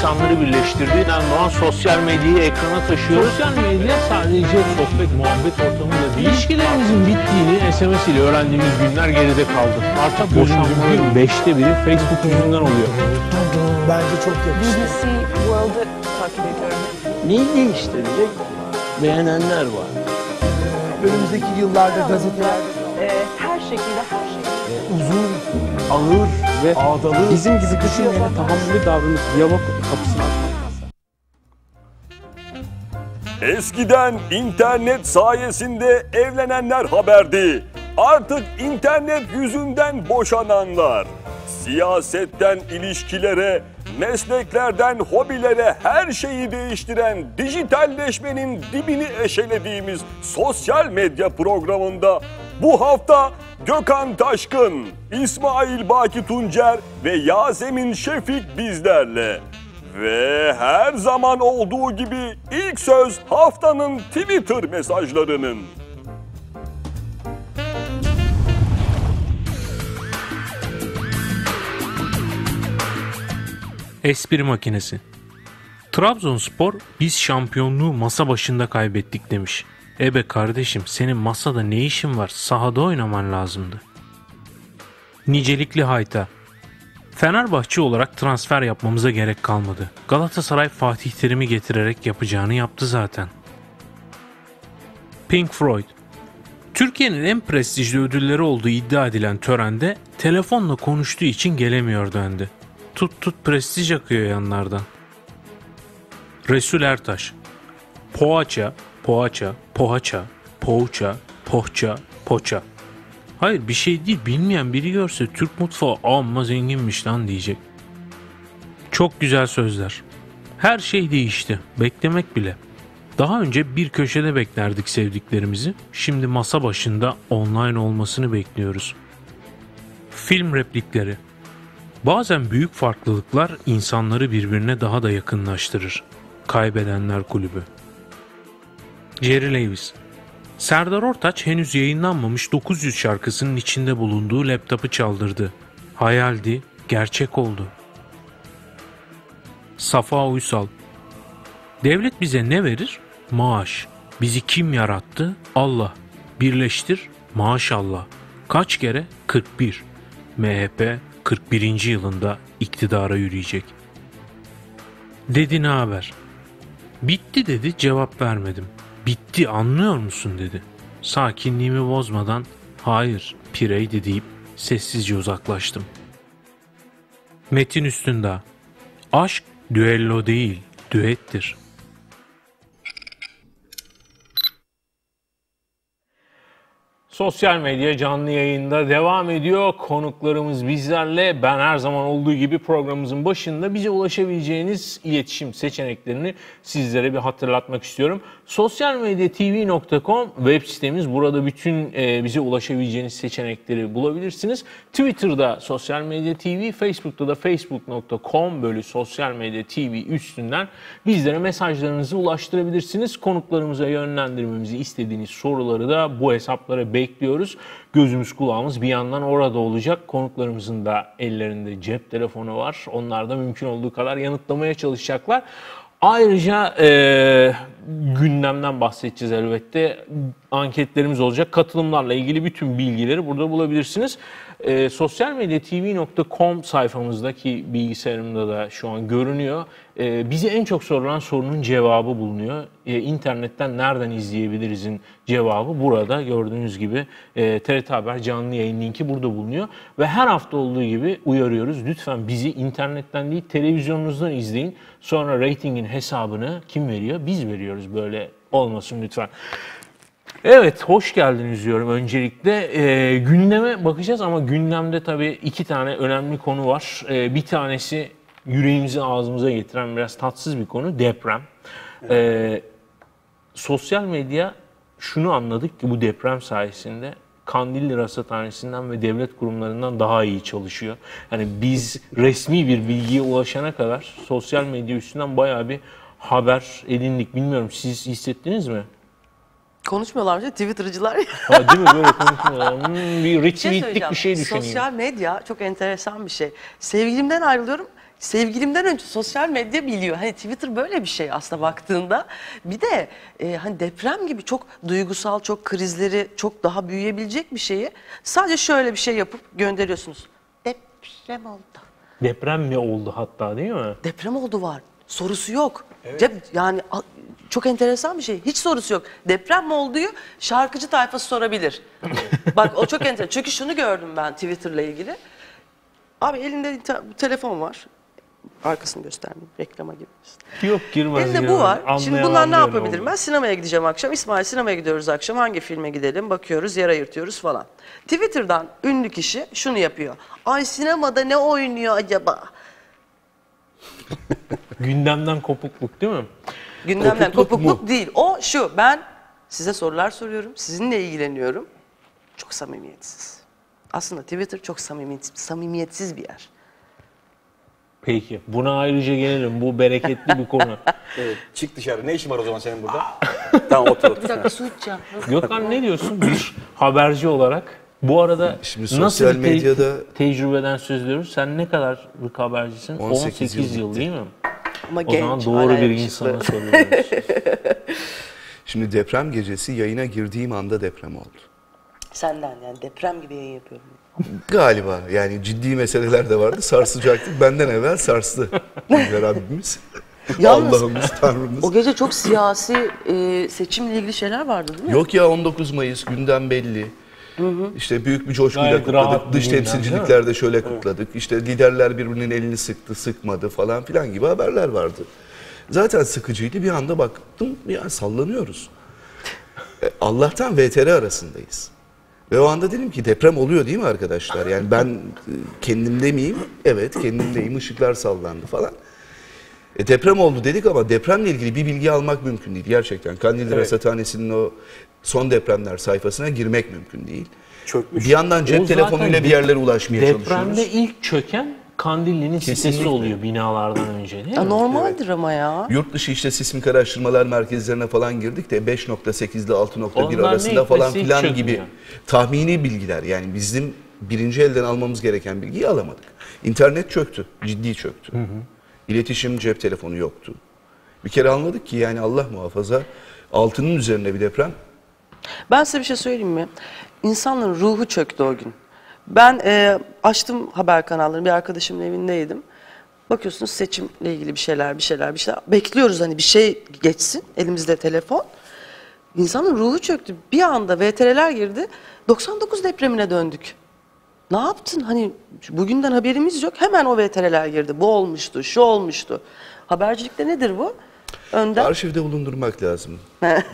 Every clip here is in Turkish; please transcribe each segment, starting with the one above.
insanları birleştirdiği doğan sosyal medyayı ekrana taşıyoruz. Sosyal medya sadece sohbet, muhabbet ortamı da değil. İlişkilerimizin bittiğini SMS ile öğrendiğimiz günler geride kaldı. Artık boşanmaların beşte biri Facebook yüzünden oluyor. Bence çok yakıştı. BBC World'ı takip ediyorum. Neyi değiştirecek? Beğenenler var. Önümüzdeki yıllarda gazetelerde Ee, her şekilde her şekilde. uzun, ağır ve ağdalı Bizim gibi düşünmeyene tahammülü davranıp diyalog kapısını açmak. Eskiden internet sayesinde evlenenler haberdi. Artık internet yüzünden boşananlar. Siyasetten ilişkilere, mesleklerden hobilere her şeyi değiştiren dijitalleşmenin dibini eşelediğimiz sosyal medya programında bu hafta Gökhan Taşkın, İsmail Baki Tuncer ve Yasemin Şefik bizlerle. Ve her zaman olduğu gibi ilk söz haftanın Twitter mesajlarının. Espri makinesi. Trabzonspor biz şampiyonluğu masa başında kaybettik demiş. Ebe kardeşim senin masada ne işin var? Sahada oynaman lazımdı. Nicelikli hayta. Fenerbahçe olarak transfer yapmamıza gerek kalmadı. Galatasaray Fatih Terim'i getirerek yapacağını yaptı zaten. Pink Floyd. Türkiye'nin en prestijli ödülleri olduğu iddia edilen törende telefonla konuştuğu için gelemiyor dendi. Tut tut prestij akıyor yanlardan. Resul Ertaş. Poğaça, poğaça, poğaça, poğaça, poğaça, poça. Hayır bir şey değil bilmeyen biri görse Türk mutfağı amma zenginmiş lan diyecek. Çok güzel sözler. Her şey değişti. Beklemek bile. Daha önce bir köşede beklerdik sevdiklerimizi. Şimdi masa başında online olmasını bekliyoruz. Film replikleri. Bazen büyük farklılıklar insanları birbirine daha da yakınlaştırır. Kaybedenler Kulübü. Jerry Lewis. Serdar Ortaç henüz yayınlanmamış 900 şarkısının içinde bulunduğu laptopu çaldırdı. Hayaldi, gerçek oldu. Safa Uysal. Devlet bize ne verir? Maaş. Bizi kim yarattı? Allah. Birleştir, maşallah. Kaç kere? 41. MHP 41. yılında iktidara yürüyecek. Dedi ne haber? Bitti dedi cevap vermedim. Bitti anlıyor musun dedi. Sakinliğimi bozmadan hayır pireydi deyip sessizce uzaklaştım. Metin Üstündağ Aşk düello değil düettir. Sosyal medya canlı yayında devam ediyor. Konuklarımız bizlerle. Ben her zaman olduğu gibi programımızın başında bize ulaşabileceğiniz iletişim seçeneklerini sizlere bir hatırlatmak istiyorum. Sosyalmedyatv.com web sitemiz. Burada bütün e, bize ulaşabileceğiniz seçenekleri bulabilirsiniz. Twitter'da Sosyal Medya TV, Facebook'ta da facebook.com bölü Sosyal Medya TV üstünden bizlere mesajlarınızı ulaştırabilirsiniz. Konuklarımıza yönlendirmemizi istediğiniz soruları da bu hesaplara bekliyoruz. Gözümüz kulağımız bir yandan orada olacak. Konuklarımızın da ellerinde cep telefonu var. Onlar da mümkün olduğu kadar yanıtlamaya çalışacaklar. Ayrıca e, gündemden bahsedeceğiz elbette. Anketlerimiz olacak. Katılımlarla ilgili bütün bilgileri burada bulabilirsiniz. E, sosyalmedyatv.com sayfamızdaki bilgisayarımda da şu an görünüyor. E, bize en çok sorulan sorunun cevabı bulunuyor. E, internetten nereden izleyebiliriz'in cevabı burada gördüğünüz gibi e, TRT Haber canlı yayın linki burada bulunuyor. Ve her hafta olduğu gibi uyarıyoruz. Lütfen bizi internetten değil televizyonunuzdan izleyin. Sonra ratingin hesabını kim veriyor? Biz veriyoruz. Böyle olmasın lütfen. Evet, hoş geldiniz diyorum öncelikle. Ee, gündeme bakacağız ama gündemde tabii iki tane önemli konu var. Ee, bir tanesi yüreğimizi ağzımıza getiren biraz tatsız bir konu, deprem. Ee, sosyal medya şunu anladık ki bu deprem sayesinde Kandilli Rasathanesi'nden ve devlet kurumlarından daha iyi çalışıyor. Yani biz resmi bir bilgiye ulaşana kadar sosyal medya üstünden bayağı bir haber edindik. Bilmiyorum siz hissettiniz mi? Konuşmuyorlar mı? Twitter'cılar. Ha, değil mi böyle konuşmuyorlar? Hmm, bir Bir şey retweetlik bir şey düşüneyim. Sosyal medya çok enteresan bir şey. Sevgilimden ayrılıyorum. sevgilimden önce sosyal medya biliyor. Hani Twitter böyle bir şey aslında baktığında. Bir de e, hani deprem gibi çok duygusal, çok krizleri çok daha büyüyebilecek bir şeyi sadece şöyle bir şey yapıp gönderiyorsunuz. Deprem oldu. Deprem mi oldu hatta değil mi? Deprem oldu var. Sorusu yok. Cep, yani çok enteresan bir şey. Hiç sorusu yok. Deprem mi olduğu şarkıcı tayfası sorabilir. Bak o çok enteresan. Çünkü şunu gördüm ben Twitter'la ilgili. Abi elinde te- telefon var. Arkasını göstermeyeyim. Reklama girmesin. Yok girmez. Elinde bu girmez. var. Şimdi Anlayan bunlar ne yapabilirim? oldu. Ben sinemaya gideceğim akşam. İsmail sinemaya gidiyoruz akşam. Hangi filme gidelim? Bakıyoruz, yer ayırtıyoruz falan. Twitter'dan ünlü kişi şunu yapıyor. Ay sinemada ne oynuyor acaba? Gündemden kopukluk değil mi? Gündemden Kopukluk kopukluk mu? değil. O şu ben size sorular soruyorum. Sizinle ilgileniyorum. Çok samimiyetsiz. Aslında Twitter çok samimiyetsiz, samimiyetsiz bir yer. Peki. Buna ayrıca gelelim. Bu bereketli bir konu. Evet, çık dışarı. Ne işin var o zaman senin burada? tamam otur otur. Bir dakika su içeceğim. Gökhan ne diyorsun bir haberci olarak? Bu arada Şimdi nasıl sosyal bir te- medyada- tecrübeden söz ediyoruz? Sen ne kadarlık habercisin? 18 18, yıl yıl, değil mi? Ama O zaman genç, doğru hala bir insana soruyoruz. Şimdi deprem gecesi yayına girdiğim anda deprem oldu. Senden yani deprem gibi yayın yapıyorum. Galiba yani ciddi meseleler de vardı. Sarsacaktık. Benden evvel sarstı. Yüce Rabbimiz. Yalnız- Allah'ımız, Tanrımız. O gece çok siyasi e, seçimle ilgili şeyler vardı değil mi? Yok ya 19 Mayıs gündem belli. İşte büyük bir coşkuyla Gayet kutladık. Dış temsilciliklerde şöyle kutladık. İşte liderler birbirinin elini sıktı, sıkmadı falan filan gibi haberler vardı. Zaten sıkıcıydı. Bir anda baktım ya sallanıyoruz. E, Allah'tan VTR arasındayız. Ve o anda dedim ki deprem oluyor değil mi arkadaşlar? Yani ben e, kendimde miyim? Evet kendimdeyim. Işıklar sallandı falan. E, deprem oldu dedik ama depremle ilgili bir bilgi almak mümkün değil gerçekten. Kandilli Rasathanesi'nin o son depremler sayfasına girmek mümkün değil. Çökmüş. Bir yandan O cep zaten telefonuyla bir yerlere ulaşmaya Depremde çalışıyoruz. ilk çöken Kandilli'nin sitesi oluyor binalardan önce değil Ya mi? normaldir ama ya. Yurt dışı işte sismik araştırmalar merkezlerine falan girdik de 5.8 ile 6.1 Onlar arasında falan filan çökmüyor. gibi tahmini bilgiler. Yani bizim birinci elden almamız gereken bilgiyi alamadık. İnternet çöktü, ciddi çöktü. İletişim cep telefonu yoktu. Bir kere anladık ki yani Allah muhafaza altının üzerine bir deprem Ben size bir şey söyleyeyim mi? İnsanların ruhu çöktü o gün. Ben e, açtım haber kanallarını, bir arkadaşımın evindeydim. Bakıyorsunuz seçimle ilgili bir şeyler, bir şeyler, bir şeyler. Bekliyoruz hani bir şey geçsin, elimizde telefon. İnsanın ruhu çöktü. Bir anda VTR'ler girdi, 99 depremine döndük. Ne yaptın? Hani bugünden haberimiz yok. Hemen o VTR'ler girdi. Bu olmuştu, şu olmuştu. Habercilikte nedir bu? Önden. arşivde bulundurmak lazım.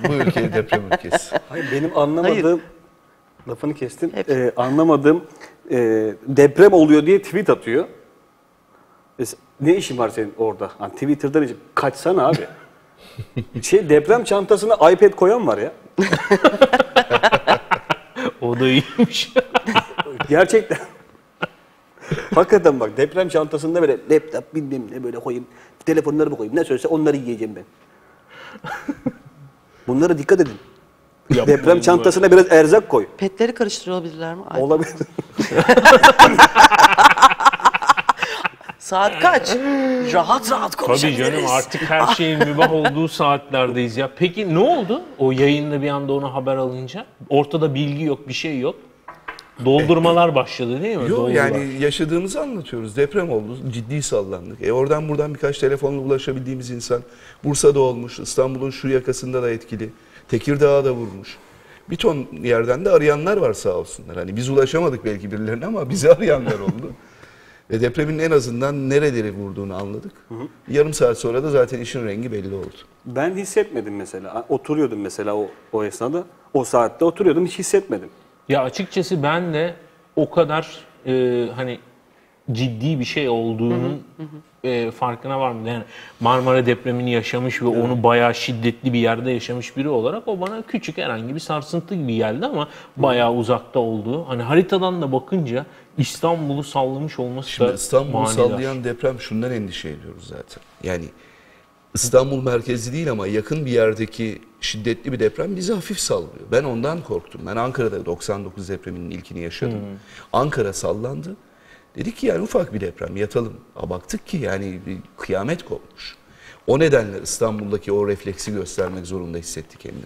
Bu ülke deprem ülkesi. Hayır benim anlamadığım lafını kestim. Hep. Ee, anlamadığım e, deprem oluyor diye tweet atıyor. E, ne işin var senin orada? Hani Twitter'dan için kaçsana abi. şey deprem çantasına iPad koyan var ya. O da iyiymiş. Gerçekten. Hakikaten bak deprem çantasında böyle laptop bilmem ne böyle koyayım. Telefonları mı koyayım? Ne söylese onları yiyeceğim ben. Bunlara dikkat edin. Yapmayın deprem çantasına biraz erzak koy. Petleri karıştırıyor olabilirler mi? Ay, Olabilir. Saat kaç? rahat rahat Tabii konuşabiliriz. canım artık her şeyin mübah olduğu saatlerdeyiz ya. Peki ne oldu o yayında bir anda ona haber alınca? Ortada bilgi yok, bir şey yok. Doldurmalar başladı değil mi? Yok Doldular. yani yaşadığımızı anlatıyoruz. Deprem oldu, ciddi sallandık. E oradan buradan birkaç telefonla ulaşabildiğimiz insan Bursa'da olmuş, İstanbul'un şu yakasında da etkili. Tekirdağ'a da vurmuş. Bir ton yerden de arayanlar var sağ olsunlar. Hani biz ulaşamadık belki birilerine ama bizi arayanlar oldu. Ve depremin en azından nereleri vurduğunu anladık. Yarım saat sonra da zaten işin rengi belli oldu. Ben hissetmedim mesela. Oturuyordum mesela o, o esnada. O saatte oturuyordum hiç hissetmedim. Ya açıkçası ben de o kadar e, hani ciddi bir şey olduğunun e, farkına varmadım. Yani Marmara depremini yaşamış ve onu bayağı şiddetli bir yerde yaşamış biri olarak o bana küçük herhangi bir sarsıntı gibi geldi ama bayağı uzakta olduğu. Hani haritadan da bakınca İstanbul'u sallamış olması Şimdi da İstanbul'u manidar. sallayan deprem şundan endişe ediyoruz zaten. Yani İstanbul merkezli değil ama yakın bir yerdeki şiddetli bir deprem bizi hafif sallıyor. Ben ondan korktum. Ben Ankara'da 99 depreminin ilkini yaşadım. Ankara sallandı. Dedik ki yani ufak bir deprem yatalım. Aa, baktık ki yani bir kıyamet kopmuş. O nedenle İstanbul'daki o refleksi göstermek zorunda hissetti kendini.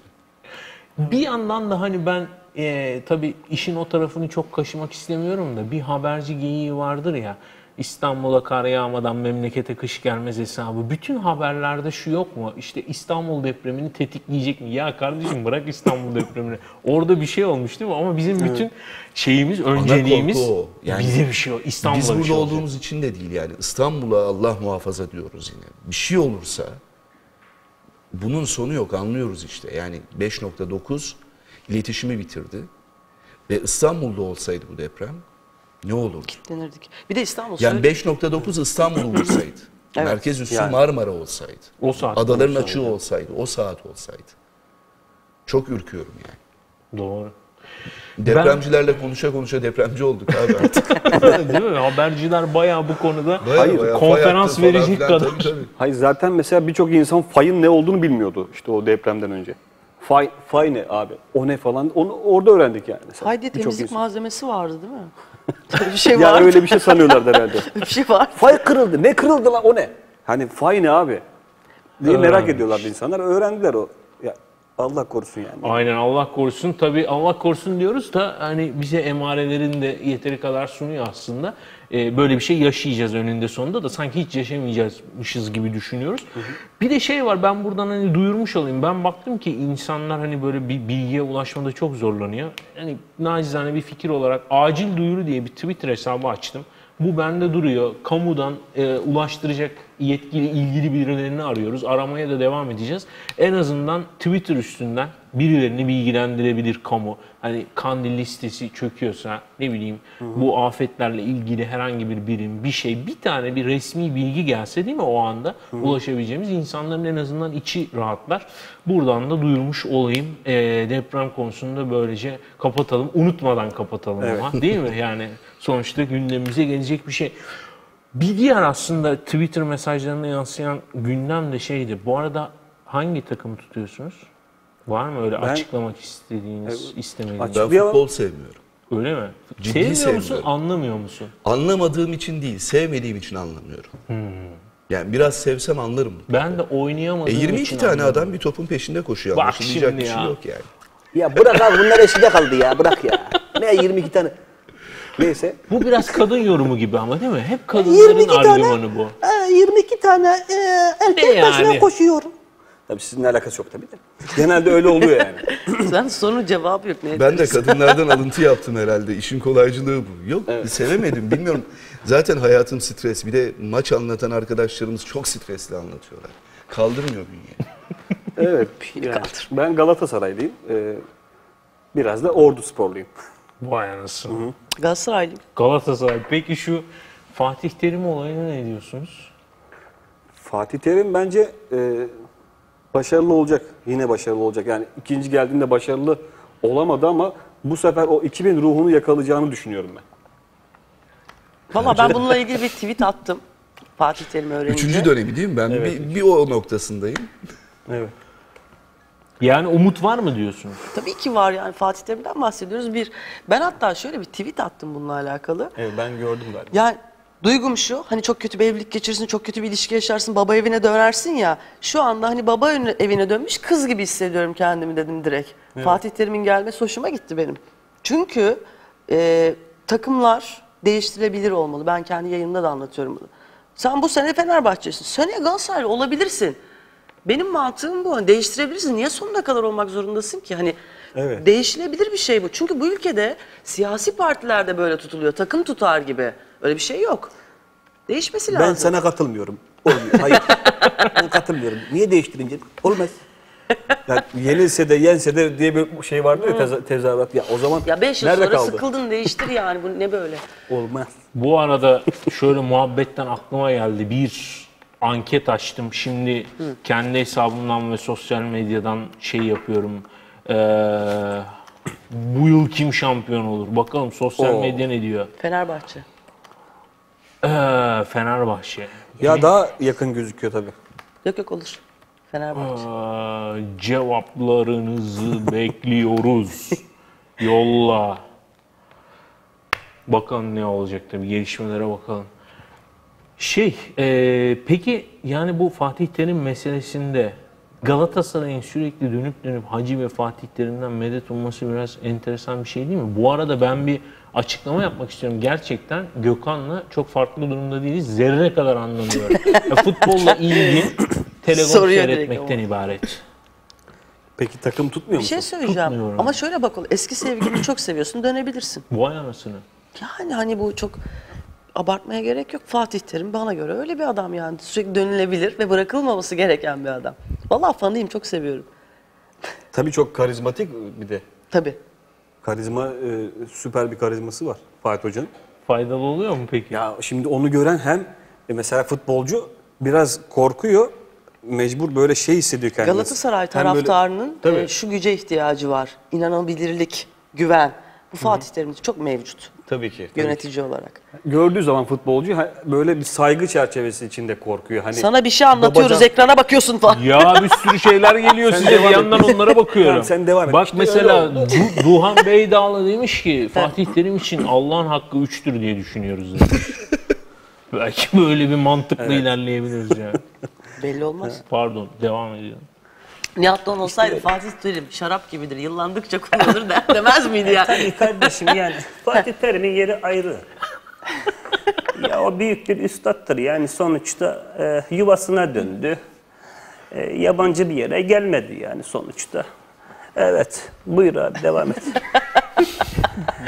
Bir yandan da hani ben e, tabii işin o tarafını çok kaşımak istemiyorum da bir haberci geyiği vardır ya İstanbul'a kar yağmadan memlekete kış gelmez hesabı. Bütün haberlerde şu yok mu? İşte İstanbul depremini tetikleyecek mi? Ya kardeşim bırak İstanbul depremini. Orada bir şey olmuş değil mi? Ama bizim bütün şeyimiz, önceliğimiz. Yani bize bir şey o. İstanbul'a Biz bir burada şey olacak. olduğumuz için de değil yani. İstanbul'a Allah muhafaza diyoruz yine. Bir şey olursa bunun sonu yok anlıyoruz işte. Yani 5.9 iletişimi bitirdi. Ve İstanbul'da olsaydı bu deprem ne olurdu? Denirdik. Bir de İstanbul Yani söyle- 5.9 İstanbul vursaydı. Evet. Merkez üssü Yani. Marmara olsaydı. O saat Adaların olsaydı. açığı olsaydı. O saat olsaydı. Çok ürküyorum yani. Doğru. Depremcilerle konuşa konuşa depremci olduk abi artık. değil mi? Haberciler bayağı bu konuda Bayağı bayağı konferans falan verecek filan, kadar. Tabii, tabii. Hayır zaten mesela birçok insan fayın ne olduğunu bilmiyordu işte o depremden önce. Fay, fay ne abi? O ne falan? Onu orada öğrendik yani mesela. Fay diye Birçok temizlik insan. malzemesi vardı değil mi? Bir şey Yani vardı. öyle bir şey sanıyorlardı herhalde. bir şey var. fay kırıldı. Ne kırıldı lan o ne? Hani fay ne abi? diye merak Öğrenmiş. ediyorlardı insanlar. Öğrendiler o. Ya Allah korusun yani. Aynen Allah korusun. Tabii Allah korusun diyoruz da hani bize emarelerin de yeteri kadar sunuyor aslında. Ee, böyle bir şey yaşayacağız önünde sonunda da sanki hiç yaşamayacakmışız gibi düşünüyoruz. Bir de şey var ben buradan hani duyurmuş olayım. Ben baktım ki insanlar hani böyle bir bilgiye ulaşmada çok zorlanıyor. Hani nacizane bir fikir olarak acil duyuru diye bir Twitter hesabı açtım. Bu bende duruyor. Kamudan e, ulaştıracak yetkili ilgili birilerini arıyoruz. Aramaya da devam edeceğiz. En azından Twitter üstünden birilerini bilgilendirebilir kamu. Hani kandil listesi çöküyorsa ne bileyim bu afetlerle ilgili herhangi bir birim bir şey bir tane bir resmi bilgi gelse değil mi o anda ulaşabileceğimiz insanların en azından içi rahatlar. Buradan da duyurmuş olayım. E, deprem konusunda böylece kapatalım. Unutmadan kapatalım ama değil mi? Yani sonuçta gündemimize gelecek bir şey. Bir diğer aslında Twitter mesajlarına yansıyan gündem de şeydi. Bu arada hangi takımı tutuyorsunuz? Var mı öyle açıklamak istediğiniz, istemediğiniz? Açık- Ben futbol sevmiyorum. Öyle mi? Ciddi Sevmiyor musun, sevmiyorum. anlamıyor musun? Anlamadığım için değil, sevmediğim için anlamıyorum. Yani biraz sevsem anlarım. Ben de E oynayamadığım 22 için tane anlamıyorum. adam bir topun peşinde koşuyor. Bak şimdi bir şey ya. yok yani. Ya bırak abi bunlar eşide kaldı ya. Bırak ya. Ne 22 tane. Neyse. Bu biraz kadın yorumu gibi ama değil mi? Hep kadınların argümanı bu. 22 tane e, erkek Ne yani? koşuyorum. Tabii sizinle alakası yok tabii de. Genelde öyle oluyor yani. Sen sorunun cevabı yok. Ne Ben de kadınlardan alıntı yaptım herhalde. İşin kolaycılığı bu. Yok sevemedim bilmiyorum. Zaten hayatım stres. Bir de maç anlatan arkadaşlarımız çok stresli anlatıyorlar. Kaldırmıyor bünye. evet. Yani ben Galatasaraylıyım. Ee, biraz da Ordu sporluyum. Vay anasını. Galatasaraylı. Galatasaray. Peki şu Fatih Terim olayına ne diyorsunuz? Fatih Terim bence e, başarılı olacak. Yine başarılı olacak. Yani ikinci geldiğinde başarılı olamadı ama bu sefer o 2000 ruhunu yakalayacağını düşünüyorum ben. Valla ben bununla ilgili bir tweet attım. Fatih Terim öğrenince. Üçüncü dönemi değil mi? Ben bir, bir o noktasındayım. Evet. Yani umut var mı diyorsunuz? Tabii ki var yani Fatih Terim'den bahsediyoruz. Bir, ben hatta şöyle bir tweet attım bununla alakalı. Evet ben gördüm galiba. Yani duygum şu hani çok kötü bir evlilik geçirirsin, çok kötü bir ilişki yaşarsın, baba evine dönersin ya. Şu anda hani baba evine- dönmüş kız gibi hissediyorum kendimi dedim direkt. Fatih Terim'in gelmesi hoşuma gitti benim. Çünkü e, takımlar değiştirebilir olmalı. Ben kendi yayınımda da anlatıyorum bunu. Sen bu sene Fenerbahçe'sin. Seneye Galatasaraylı olabilirsin. Benim mantığım bu. Hani değiştirebilirsin. Niye sonuna kadar olmak zorundasın ki? Hani Evet. değişilebilir bir şey bu. Çünkü bu ülkede siyasi partiler de böyle tutuluyor. Takım tutar gibi. Öyle bir şey yok. Değişmesi lazım. Ben sana katılmıyorum. Olmuyor. Hayır. ben katılmıyorum. Niye değiştirince? Olmaz. Ya yenilse de yense de diye bir şey vardı ya teza- tezahürat. Ya o zaman Ya 5 yıl nerede sonra kaldı? sıkıldın değiştir yani. Bu ne böyle? Olmaz. Bu arada şöyle muhabbetten aklıma geldi. Bir anket açtım. Şimdi kendi hesabımdan ve sosyal medyadan şey yapıyorum. Ee, bu yıl kim şampiyon olur? Bakalım sosyal Oo. medya ne diyor? Fenerbahçe. Ee, Fenerbahçe. Ya daha yakın gözüküyor tabii. Yok yok olur. Fenerbahçe. Ee, cevaplarınızı bekliyoruz. Yolla. Bakalım ne olacak tabii gelişmelere bakalım. Şey, e, peki yani bu Fatih Terim meselesinde Galatasaray'ın sürekli dönüp dönüp Hacı ve Fatih Terim'den medet umması biraz enteresan bir şey değil mi? Bu arada ben bir açıklama yapmak istiyorum. Gerçekten Gökhan'la çok farklı durumda değiliz. Zerre kadar anlamıyorum. Ya futbolla ilgi telefon Soruyor direkt seyretmekten ibaret. Peki takım tutmuyor Bir musun? şey söyleyeceğim. Tutmuyorum. Ama şöyle bakalım. Eski sevgilini çok seviyorsun dönebilirsin. Vay anasını. Yani hani bu çok abartmaya gerek yok. Fatih Terim bana göre öyle bir adam yani. Sürekli dönülebilir ve bırakılmaması gereken bir adam. Vallahi fanıyım çok seviyorum. Tabii çok karizmatik bir de. Tabii. Karizma, e, süper bir karizması var Fatih Hoca'nın. Faydalı oluyor mu peki? Ya şimdi onu gören hem e, mesela futbolcu biraz korkuyor, mecbur böyle şey hissediyor kendini. Galatasaray böyle- taraftarının Tabii. e, şu güce ihtiyacı var. İnanabilirlik, güven. Bu Fatih Terim'de çok mevcut Tabii ki. tabii yönetici olarak. Gördüğü zaman futbolcu böyle bir saygı çerçevesi içinde korkuyor. Hani Sana bir şey anlatıyoruz, babacan- ekrana bakıyorsun falan. Ya bir sürü şeyler geliyor size bir yandan onlara bakıyorum. Tamam, sen devam et. Bak İşte mesela Du- Duhan Beydağlı demiş ki Fatih Terim için Allah'ın hakkı üçtür diye düşünüyoruz demiş. Belki böyle bir mantıkla ilerleyebiliriz ya. Belli olmaz. Pardon devam ediyorum. Nihat Doğan olsaydı Fatih Terim şarap gibidir. Yıllandıkça kullanılır der, demez miydi yani? Tabii kardeşim yani Fatih Terim'in yeri ayrı. ya o büyük bir üstattır yani sonuçta e, yuvasına döndü. E, yabancı bir yere gelmedi yani sonuçta. Evet buyur abi devam et.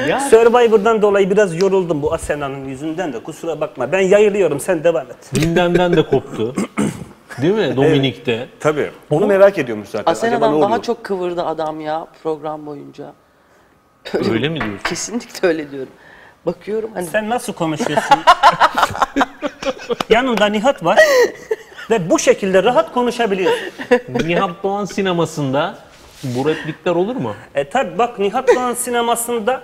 Ya Survivor'dan dolayı biraz yoruldum bu Asena'nın yüzünden de kusura bakma. Ben yayılıyorum sen devam et. gündemden de koptu. Değil mi Dominik'te? tabii. Onu merak ediyormuş zaten. Acaba ne Asena'dan daha çok kıvırdı adam ya program boyunca. Öyle mi diyorsun? Kesinlikle öyle diyorum. Bakıyorum hani Sen nasıl konuşuyorsun? Yanında Nihat var ve bu şekilde rahat konuşabiliyorsun. Nihat Doğan sinemasında bu replikler olur mu? E tabi bak Nihat Doğan sinemasında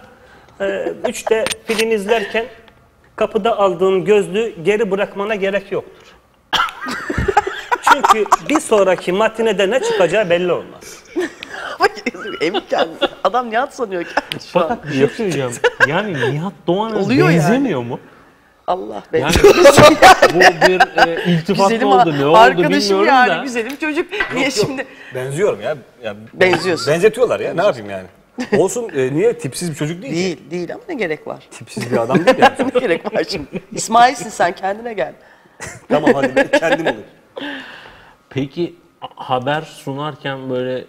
e, 3D film izlerken kapıda aldığın gözlüğü geri bırakmana gerek yoktur. Çünkü bir sonraki matinede ne çıkacağı belli olmaz. kendisi. Adam Nihat sanıyor kendini şu an. Fakat bir şey söyleyeceğim. Yani Nihat Doğan'a Oluyor yani. benzemiyor mu? Allah be. Yani bu bir e, iltifat güzelim mı oldu ne oldu arkadaşım bilmiyorum yani da. güzelim çocuk. Niye şimdi? Benziyorum ya. ya Benziyorsun. Benzetiyorlar ya. Ne yapayım yani? Olsun e, niye tipsiz bir çocuk değil, ki? Değil değil ama ne gerek var? Tipsiz bir adam değil yani. ne gerek var şimdi? İsmail'sin sen kendine gel. tamam hadi ben kendim olayım. Peki haber sunarken böyle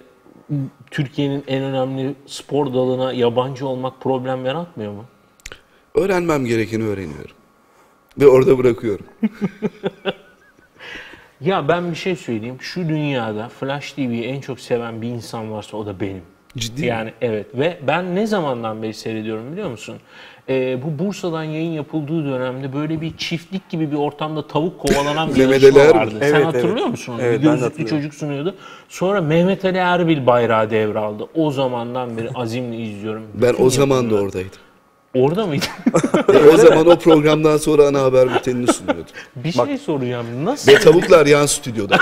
Türkiye'nin en önemli spor dalına yabancı olmak problem yaratmıyor mu? Öğrenmem gerekeni öğreniyorum. Ve orada bırakıyorum. Ya ben bir şey söyleyeyim. Şu dünyada Flash TV'yi en çok seven bir insan varsa o da benim. Ciddi mi? Yani evet ve ben ne zamandan beri seyrediyorum biliyor musun? Ee, bu Bursa'dan yayın yapıldığı dönemde böyle bir çiftlik gibi bir ortamda tavuk kovalanan bir yarışma vardı. Evet, Sen evet. hatırlıyor musun onu? Evet, bir gözlüklü çocuk sunuyordu. Sonra Mehmet Ali Erbil bayrağı devraldı. O zamandan beri azimle izliyorum. Ben Bütün o zaman da oradaydım. Orada mıydın? o zaman o programdan sonra ana haber bültenini sunuyordum. bir şey soracağım. Nasıl? Ve tavuklar yan stüdyoda.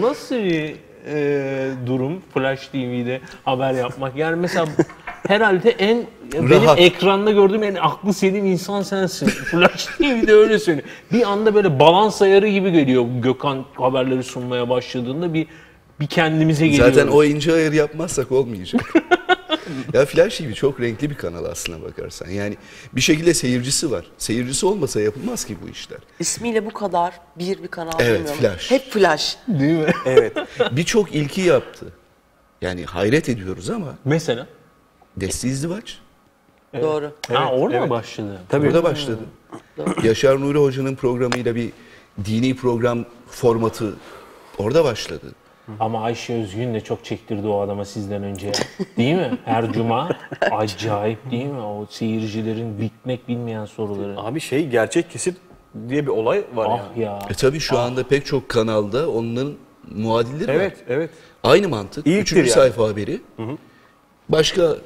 Nasıl bir e, durum Flash TV'de haber yapmak? Yani mesela herhalde en benim Rahat. ekranda gördüğüm en aklı selim insan sensin. Flash TV'de öyle söylüyor. Bir anda böyle balans ayarı gibi geliyor Gökhan haberleri sunmaya başladığında bir bir kendimize geliyoruz. Zaten o ince ayır yapmazsak olmayacak. ya Flash TV çok renkli bir kanal aslına bakarsan. Yani bir şekilde seyircisi var. Seyircisi olmasa yapılmaz ki bu işler. İsmiyle bu kadar bir bir kanal Evet, bilmiyorum. Flash. Hep flash. değil mi? Evet. Birçok ilki yaptı. Yani hayret ediyoruz ama Mesela. Desti İzdivaç Doğru. ha orada mı başladı? burada başladı. Yaşar Nuri Hoca'nın programıyla bir dini program formatı orada başladı. Ama Ayşe Özgün de çok çektirdi o adama sizden önce. Değil mi? Her cuma acayip değil mi? O seyircilerin bitmek bilmeyen soruları. Abi şey gerçek kesit diye bir olay var Ah yani. ya. E tabii şu anda pek çok kanalda onların muadilleri var. Evet, evet. Aynı mantık. İlktir Üçüncü yani. sayfa haberi. Başka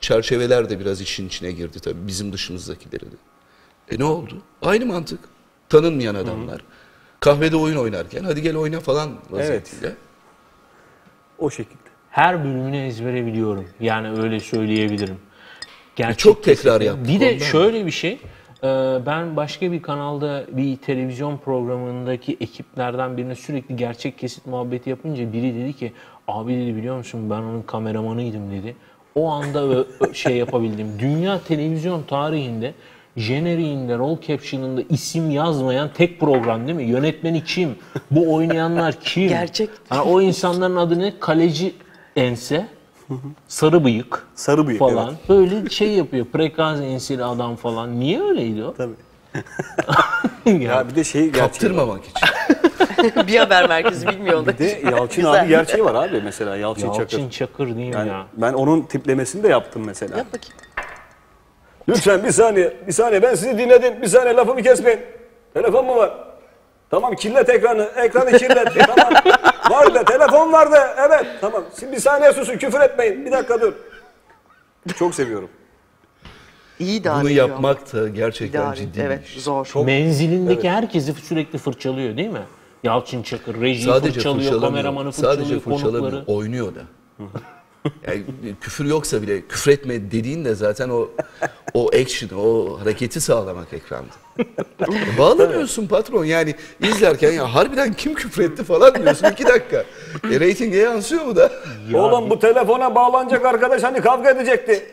çerçeveler de biraz işin içine girdi tabii bizim dışımızdakileri de. E ne oldu? Aynı mantık. Tanınmayan adamlar. Kahvede oyun oynarken hadi gel oyna falan vaziyetiyle. O şekilde. her bölümünü ezbere biliyorum. Yani öyle söyleyebilirim. Gerçek çok tekrar yaptık Bir de ondan. şöyle bir şey. e, Ben başka bir kanalda bir televizyon programındaki ekiplerden birine sürekli gerçek kesit muhabbeti yapınca biri dedi ki abi dedi biliyor musun ben onun kameramanıydım dedi. O anda şey yapabildim. Dünya televizyon tarihinde jeneriğinde, roll caption'ında isim yazmayan tek program değil mi? Yönetmeni kim? Bu oynayanlar kim? Gerçek. Yani o insanların adı ne? Kaleci ense, sarı bıyık Sarı bıyık, falan. evet. Böyle şey yapıyor. Prekaz enseli adam falan. Niye öyleydi o? Tabii. ya, Ya bir de şey gerçeği var. Kaptırmamak için. bir haber merkezi bilmiyor. Bir de Yalçın Güzel. abi gerçeği var abi mesela Yalçın, Yalçın Çakır. Çakır değil mi Yani ya? ben onun tiplemesini de yaptım mesela. Yap bakayım. Lütfen bir saniye, bir saniye ben sizi dinledim. Bir saniye lafımı kesmeyin. Telefon mu var? Tamam kirlet ekranı, ekranı kirlet. tamam. Vardı, telefon vardı. Evet, tamam. Şimdi bir saniye susun, küfür etmeyin. Bir dakika dur. Çok seviyorum. İyi idare Bunu ediyor. yapmak da gerçekten İdare, ciddi Evet bir iş. zor. Menzilindeki herkesi sürekli fırçalıyor değil mi? Yalçın Çakır rejiyi Sadece fırçalıyor, fırçalamıyor. kameramanı fırçalıyor, Sadece fırçalamıyor. konukları. Oynuyor da. Yani küfür yoksa bile küfretme dediğin de zaten o o action, o hareketi sağlamak ekranda. Bağlanıyorsun patron yani izlerken ya harbiden kim küfretti falan diyorsun iki dakika. E, reytinge yansıyor mu da? Oğlum bu telefona bağlanacak arkadaş hani kavga edecekti.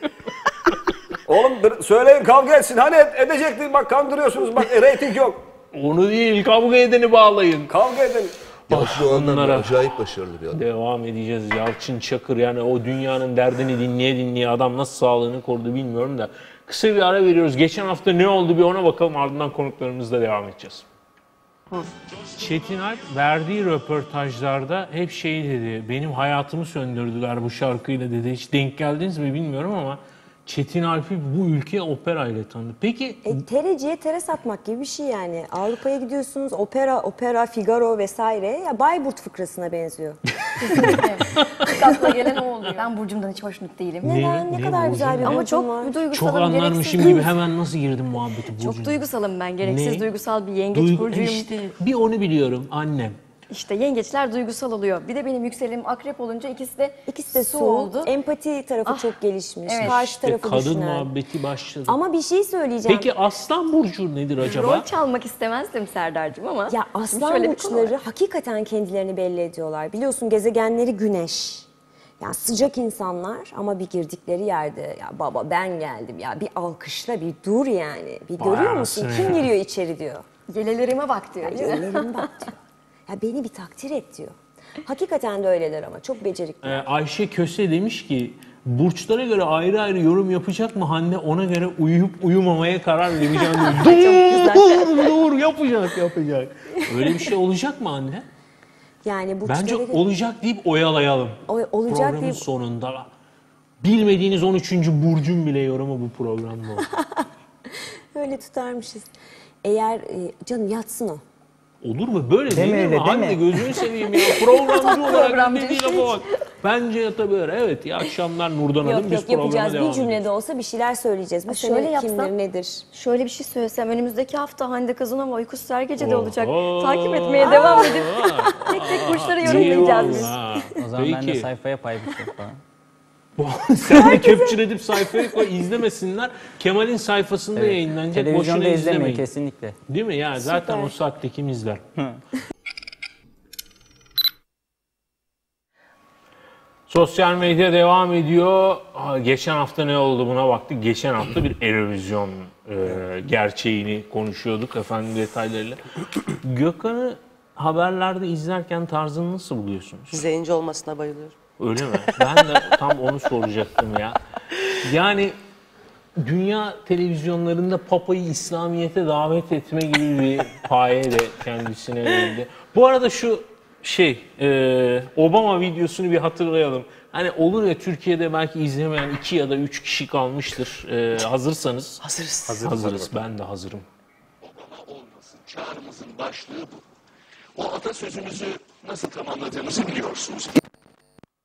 Oğlum söyleyin kavga etsin. Hani ed- edecekti. Bak kandırıyorsunuz. Bak e, reyting yok. Onu değil kavga edeni bağlayın. Kavga edin. Yalçın o anlamda acayip başarılı bir adam. Devam edeceğiz. Yalçın Çakır yani o dünyanın derdini dinleye dinleye adam nasıl sağlığını korudu bilmiyorum da. Kısa bir ara veriyoruz. Geçen hafta ne oldu bir ona bakalım ardından konuklarımızla devam edeceğiz. Çetin Alp verdiği röportajlarda hep şey dedi. Benim hayatımı söndürdüler bu şarkıyla dedi. Hiç denk geldiniz mi bilmiyorum ama Çetin Alp'i bu ülke opera ile tanıdı. Peki E, tereciye tere satmak gibi bir şey yani. Avrupa'ya gidiyorsunuz, opera, opera, Figaro vesaire. Ya Bayburt fıkrasına benziyor. Akla gelen o oluyor. Ben Burcum'dan hiç hoşnut değilim. Neden? Ne ne kadar Burcu güzel bir ne? Ama çok var. duygusalım, çok anlarmışım gibi hemen nasıl girdim muhabbeti Çok Burcu'na? duygusalım ben. Gereksiz Ne? duygusal bir yengeç Duygu- burcuyum. İşte bir onu biliyorum annem. İşte yengeçler duygusal oluyor. Bir de benim yükselenim akrep olunca ikisi de İkisi de su soğuk. oldu. Empati tarafı Ah, çok gelişmiş. evet. Karşı İşte tarafı kadın düşünen. muhabbeti başladı. Ama bir şey söyleyeceğim. Peki Aslan Burcu nedir acaba? Rol çalmak istemezdim Serdar'cığım ama. Ya şimdi aslan şöyle bir konu burçları hakikaten kendilerini belli ediyorlar. Biliyorsun gezegenleri güneş. Ya sıcak insanlar ama bir girdikleri yerde ya baba ben geldim ya bir alkışla bir dur yani. Bir Vay görüyor musun anasını kim ya. giriyor içeri diyor. Yelelerime bak diyor. Ellerime bak diyor. Ya beni bir takdir et diyor. Hakikaten de öyleler ama çok becerikli. Ee, Ayşe Köse demiş ki burçlara göre ayrı ayrı yorum yapacak mı Hande ona göre uyuyup uyumamaya karar vereceğim diyor. dur dur dur yapacak yapacak. Öyle bir şey olacak mı anne? Yani burçlara Bence göre- olacak deyip oyalayalım. O- olacak Programın deyip- sonunda. Bilmediğiniz 13. burcun bile yorumu bu programda öyle tutarmışız. Eğer e, canım yatsın o. Olur mu? Böyle Deme değil mi? öyle, deme. gözünü seveyim ya. Programcı olarak lafa bak. Bence yatabilir. Evet iyi akşamlar Nurdan Hanım. Yok Biz yok programa yapacağız. devam Bir cümlede ediyoruz. olsa bir şeyler söyleyeceğiz. Bu sene şöyle yapsam- kimdir nedir? Şöyle bir şey söylesem önümüzdeki hafta Hande Kazanova uykusuz her gece de olacak. Takip etmeye devam edip tek tek burçları yorumlayacağız biz. O zaman ben de sayfaya pay biçeyim falan. Sen de köpçüledip sayfayı koy izlemesinler. Kemal'in sayfasında yayınlanacak. Televizyonda Boşuna izlemeyin izlemeyin. kesinlikle. Değil mi? Yani zaten o saatte kim izler? Sosyal medya devam ediyor. Aa, Geçen hafta ne oldu buna baktık. Geçen hafta bir Eurovision e, gerçeğini konuşuyorduk efendim detaylarıyla. Gökhan'ı haberlerde izlerken tarzını nasıl buluyorsunuz? Zenci olmasına bayılıyorum. Öyle mi? Ben de tam onu soracaktım ya. Yani dünya televizyonlarında Papa'yı İslamiyet'e davet etme gibi bir paye de kendisine verildi. Bu arada şu şey, e, Obama videosunu bir hatırlayalım. Hani olur ya Türkiye'de belki izlemeyen iki ya da üç kişi kalmıştır. E, hazırsanız. Hazırız. Hazırız. Ben de hazırım. Çağrımızın başlığı bu. O atasözümüzü nasıl tamamladığımızı biliyorsunuz.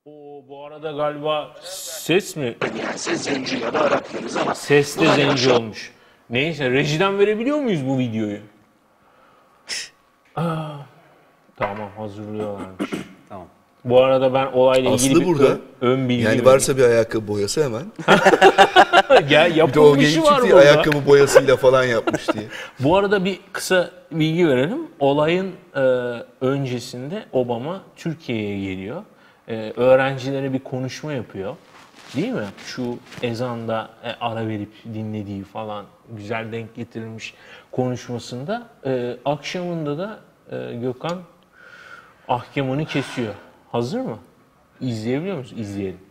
O, bu arada galiba ses mi? Niyelse zenci ya da Arap deriz ama Ses de zenci olmuş. Neyse rejiden verebiliyor muyuz bu videoyu? Aa, tamam hazırlıyorlarmış. Tamam. Bu arada ben olayla ilgili Aslı bir burada. ön, ön bilgi Yani vereyim. varsa bir ayakkabı boyası hemen. ya Bir de o yapılmışı geyik var burada. ayakkabı boyasıyla falan yapmış diye. Bu arada bir kısa bilgi verelim. Olayın e, öncesinde Obama Türkiye'ye geliyor. E, öğrencilere bir konuşma yapıyor. Değil mi? Şu ezanda e, ara verip dinlediği falan güzel denk getirilmiş konuşmasında. E, akşamında da e, Gökhan ahkemini kesiyor. Hazır mı? İzleyebiliyor musun? İzleyelim.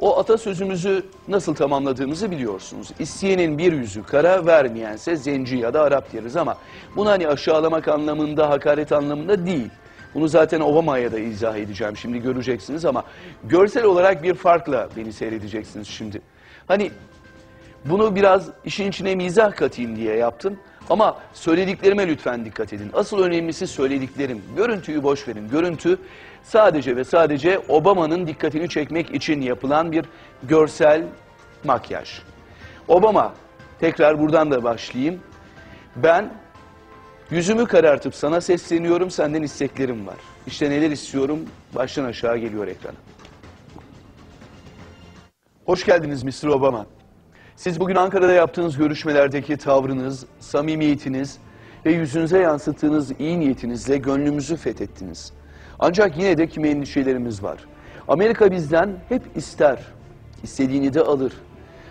O atasözümüzü nasıl tamamladığımızı biliyorsunuz. İsteyenin bir yüzü kara, vermeyense zenci ya da Arap deriz ama bunu hani aşağılamak anlamında, hakaret anlamında değil. Bunu zaten Obama'ya da izah edeceğim şimdi göreceksiniz ama görsel olarak bir farkla beni seyredeceksiniz şimdi. Hani bunu biraz işin içine mizah katayım diye yaptım. Ama söylediklerime lütfen dikkat edin. Asıl önemlisi söylediklerim. Görüntüyü boş verin. Görüntü sadece ve sadece Obama'nın dikkatini çekmek için yapılan bir görsel makyaj. Obama, tekrar buradan da başlayayım. Ben yüzümü karartıp sana sesleniyorum, senden isteklerim var. İşte neler istiyorum, baştan aşağı geliyor ekrana. Hoş geldiniz Mr. Obama. Siz bugün Ankara'da yaptığınız görüşmelerdeki tavrınız, samimiyetiniz ve yüzünüze yansıttığınız iyi niyetinizle gönlümüzü fethettiniz. Ancak yine de kimi endişelerimiz var. Amerika bizden hep ister, istediğini de alır.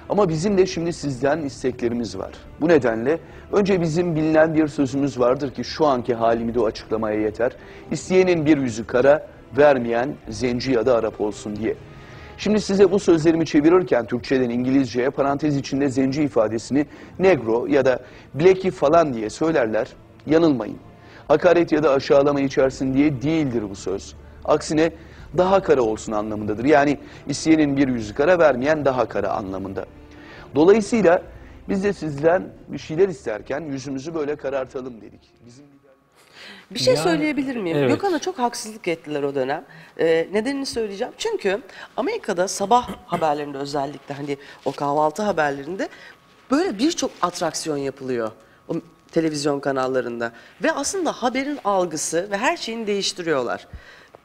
Ama bizim de şimdi sizden isteklerimiz var. Bu nedenle önce bizim bilinen bir sözümüz vardır ki şu anki halimi de o açıklamaya yeter. İsteyenin bir yüzü kara, vermeyen zenci ya da Arap olsun diye. Şimdi size bu sözlerimi çevirirken Türkçeden İngilizceye parantez içinde zenci ifadesini negro ya da blacky falan diye söylerler. Yanılmayın. Hakaret ya da aşağılama içersin diye değildir bu söz. Aksine daha kara olsun anlamındadır. Yani isteyenin bir yüzü kara vermeyen daha kara anlamında. Dolayısıyla biz de sizden bir şeyler isterken yüzümüzü böyle karartalım dedik. Bizim Bir şey Yani, söyleyebilir miyim? evet. Gökhan'a çok haksızlık ettiler o dönem. Ee, nedenini söyleyeceğim. Çünkü Amerika'da sabah haberlerinde özellikle hani o kahvaltı haberlerinde böyle birçok atraksiyon yapılıyor. O televizyon kanallarında. Ve aslında haberin algısı ve her şeyini değiştiriyorlar.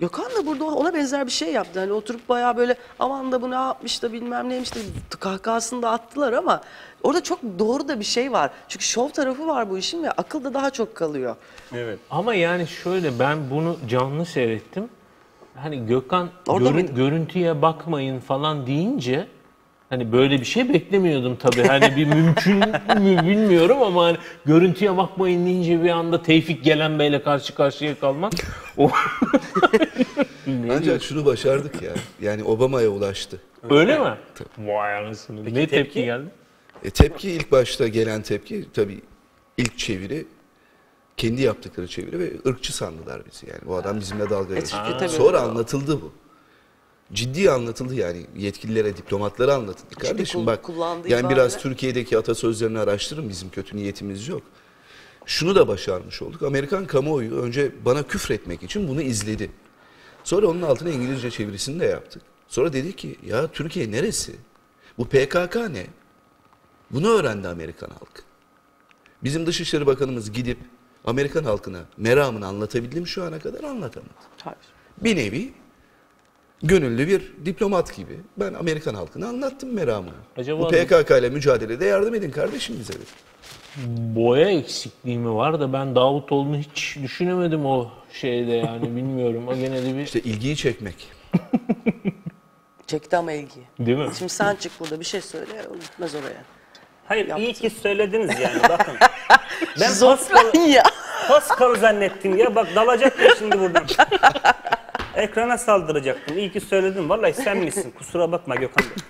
Gökhan da burada ona benzer bir şey yaptı. Hani oturup bayağı böyle aman da bu ne yapmış da bilmem neymiş de kahkahasını da attılar ama orada çok doğru da bir şey var. Çünkü şov tarafı var bu işin ve akıl da daha çok kalıyor. Evet. Ama yani şöyle ben bunu canlı seyrettim. Hani Gökhan Orada görün- görüntüye bakmayın falan deyince hani böyle bir şey beklemiyordum tabii. Hani bir mümkün mü bilmiyorum ama hani görüntüye bakmayın deyince bir anda Tevfik Gelen Bey'le karşı karşıya kalmak o Ancak şunu başardık ya. Yani Obama'ya ulaştı. öyle mi? Vay anasını. Ne tepki geldi? E, tepki ilk başta gelen tepki tabii ilk çeviri kendi yaptıkları çeviri ve ırkçı sandılar bizi yani. Bu adam bizimle dalga çünkü tabii- Sonra anlatıldı bu. Ciddi anlatıldı yani yetkililere, diplomatlara anlatıldı. Kardeşim kul- bak yani biraz Türkiye'deki atasözlerini araştırın bizim kötü niyetimiz yok. Şunu da başarmış olduk. Amerikan kamuoyu önce bana küfretmek için bunu izledi. Sonra onun altına İngilizce çevirisini de yaptık. Sonra dedi ki ya Türkiye neresi? Bu PKK ne? Bunu öğrendi Amerikan halkı. Bizim Dışişleri Bakanımız gidip Amerikan halkına meramını anlatabildi mi şu ana kadar anlatamadı. Hayır. Bir nevi gönüllü bir diplomat gibi ben Amerikan halkına anlattım meramını. Acaba- Bu PKK ile mücadelede yardım edin kardeşim bize dedi. Boya eksikliği mi var da ben Davutoğlu'nu hiç düşünemedim o şeyde yani bilmiyorum. O gene de bir İşte ilgiyi çekmek. Çekti ama ilgiyi. değil mi? Şimdi sen çık burada bir şey söyle, o gitmez oraya. Hayır Yaptı. iyi ki söylediniz yani bakın. ben Pascal, ya. Pascal zannettim ya bak dalacaktım şimdi buradan. Ekrana saldıracaktım. İyi ki söyledim. Vallahi sen misin? Kusura bakma Gökhan Bey.